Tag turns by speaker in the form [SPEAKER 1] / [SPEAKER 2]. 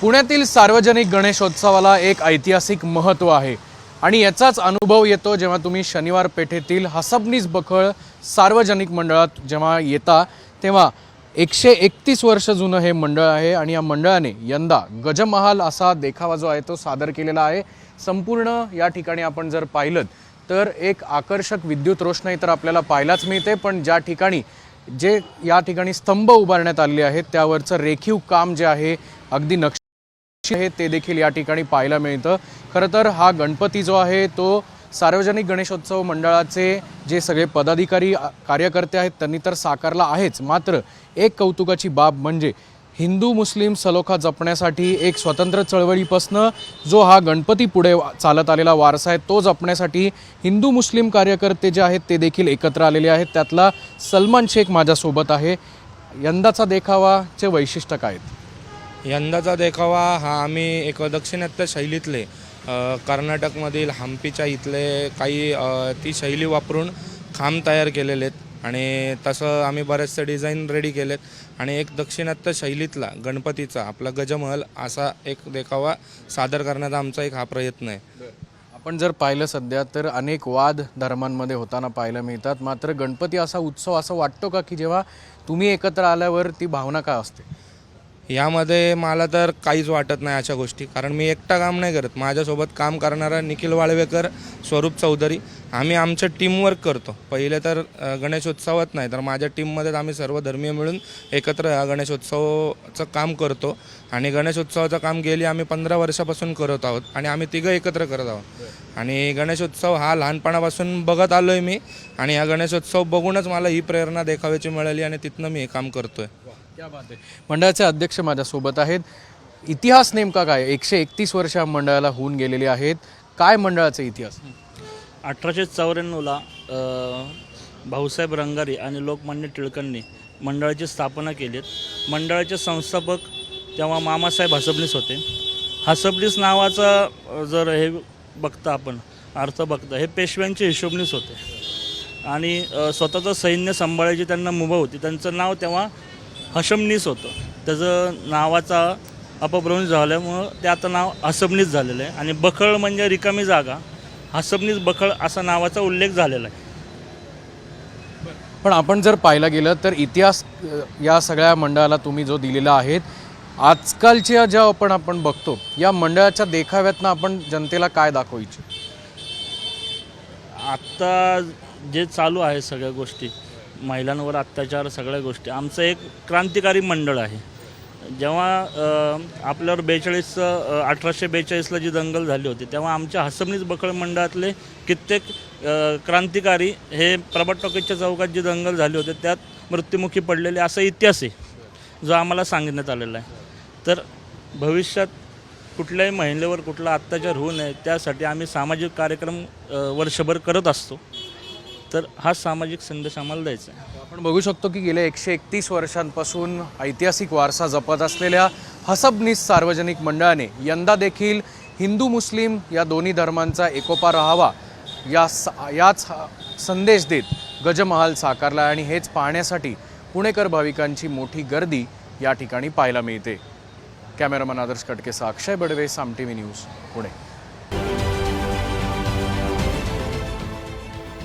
[SPEAKER 1] पुण्यातील सार्वजनिक गणेशोत्सवाला एक ऐतिहासिक महत्त्व आहे. आणि याचाच अनुभव येतो जेव्हा तुम्ही शनिवार पेठेतील हसबनीस बखळ सार्वजनिक मंडळात जेव्हा येता तेव्हा एकशे एकतीस वर्ष जुनं हे मंडळ आहे आणि या मंडळाने यंदा गजमहाल असा देखावा जो आहे तो सादर केलेला आहे. संपूर्ण या ठिकाणी आपण जर पाहिलं तर एक आकर्षक विद्युत रोषणाई तर आपल्याला पाहायलाच मिळते पण ज्या ठिकाणी जे या ठिकाणी स्तंभ उभारण्यात आलेले आहेत त्यावरचं रेखीव काम जे आहे अगदी नक्ष आहे ते देखील या ठिकाणी पाहायला मिळतं. खरं तर हा गणपती जो आहे तो सार्वजनिक गणेशोत्सव मंडळाचे जे सगळे पदाधिकारी कार्यकर्ते आहेत त्यांनी तर साकारला आहेच. मात्र एक कौतुकाची बाब म्हणजे हिंदू मुस्लिम सलोखा जपण्यासाठी एक स्वतंत्र चळवळीपासनं जो हा गणपती पुढे चालत आलेला वारसा आहे तो जपण्यासाठी हिंदू मुस्लिम कार्यकर्ते जे आहेत ते देखील एकत्र आलेले आहेत. त्यातला सलमान शेख माझ्यासोबत आहे. यंदाचा देखावाचे वैशिष्ट्य काय आहेत?
[SPEAKER 2] यंदाचा देखावा हा आम्ही एक दक्षिणात्य शैलीतले कर्नाटकमधील हम्पीच्या इथले काही ती शैली वापरून खांब तयार केलेले आहेत आणि तसं आम्ही बरेचसे डिझाईन रेडी केलेत आणि एक दक्षिणात्य शैलीतला गणपतीचा आपला गजमहल असा एक देखावा सादर करण्याचा आमचा एक हा प्रयत्न आहे.
[SPEAKER 1] आपण जर पाहिलं सध्या तर अनेक वाद धर्मांमध्ये होताना पाहायला मिळतात. मात्र गणपती असा उत्सव असं वाटतो का की जेव्हा तुम्ही एकत्र आल्यावर ती भावना काय असते?
[SPEAKER 2] यामध्ये मला तर काहीच वाटत नाही अशा गोष्टी कारण मी एकटा काम नाही करत. माझ्यासोबत काम करणारा निखिल वाळवेकर स्वरूप चौधरी आम्ही आमचं टीमवर्क करतो. पहिले तर गणेशोत्सवात नाही तर माझ्या टीममध्येच आम्ही सर्व धर्मीय मिळून एकत्र हा गणेशोत्सवाचं काम करतो. आणि गणेशोत्सवाचं काम गेली आम्ही पंधरा वर्षापासून करत आहोत आणि आम्ही तिघं एकत्र करत आहोत. आणि गणेशोत्सव हा लहानपणापासून बघत आलो आहे मी आणि हा गणेशोत्सव बघूनच मला ही प्रेरणा देखाव्याची मिळाली आणि तिथनं मी हे काम करतो आहे
[SPEAKER 1] क्या बात आहे मंडळाचे अध्यक्ष माझ्यासोबत आहेत. इतिहास नेमका काय? एकशे एकतीस वर्ष या मंडळाला होऊन गेलेले आहेत. काय मंडळाचा इतिहास?
[SPEAKER 3] अठराशे चौऱ्याण्णवला भाऊसाहेब रंगारी आणि लोकमान्य टिळकांनी मंडळाची स्थापना केली मंडळाचे संस्थापक तेव्हा मामासाहेब हसबनीस होते. हसबनीस नावाचा जर हे बघता आपण अर्थ बघता हे पेशव्यांचे हिशोबनीस होते. आणि स्वतःचं सैन्य सांभाळायची त्यांना मुभा होती. त्यांचं नाव तेव्हा हशमनीस होतं. त्याचं नावाचा अपभ्रंश झाल्यामुळं ते आता नाव हसबनीस झालेलं आहे. आणि बखळ म्हणजे रिकामी जागा. हसबनीस बखळ असा नावाचा उल्लेख झालेला आहे.
[SPEAKER 1] पण आपण जर पाहायला गेलं तर इतिहास या सगळ्या मंडळाला तुम्ही जो दिलेला आहे आजकालच्या ज्या आपण आपण बघतो या मंडळाच्या देखाव्यातनं आपण जनतेला काय दाखवू इच्छितो
[SPEAKER 3] आत्ता जे चालू आहे सगळ्या गोष्टी महिलांवर अत्याचार सगळ्या गोष्टी. आमचं एक क्रांतिकारी मंडळ आहे. जेव्हा आपल्यावर बेचाळीसचं अठराशे बेचाळीसला जी दंगल झाली होती तेव्हा आमच्या हसमनीस बखळ मंडळातले कित्येक क्रांतिकारी हे प्रभात टॉकीजच्या चौकात जी दंगल झाली होती त्यात मृत्युमुखी पडलेले असा इतिहास आहे जो आम्हाला सांगण्यात आलेला आहे. तर भविष्यात कुठल्याही महिलेवर कुठला अत्याचार होऊ नये त्यासाठी आम्ही सामाजिक कार्यक्रम वर्षभर करत असतो. तर हा सामाजिक संदेश आम्हाला द्यायचा आहे.
[SPEAKER 1] आपण बघू शकतो की गेल्या एकशे एकतीस वर्षांपासून ऐतिहासिक वारसा जपत असलेल्या हसबनीस सार्वजनिक मंडळाने यंदा देखील हिंदू मुस्लिम या दोन्ही धर्मांचा एकोपा राहावा या सा याच संदेश देत गजमहाल साकारला आणि हेच पाहण्यासाठी पुणेकर भाविकांची मोठी गर्दी या ठिकाणी पाहायला मिळते. Cameraman Adarsh कटकेसा Akshay Badve Saam T V news Pune.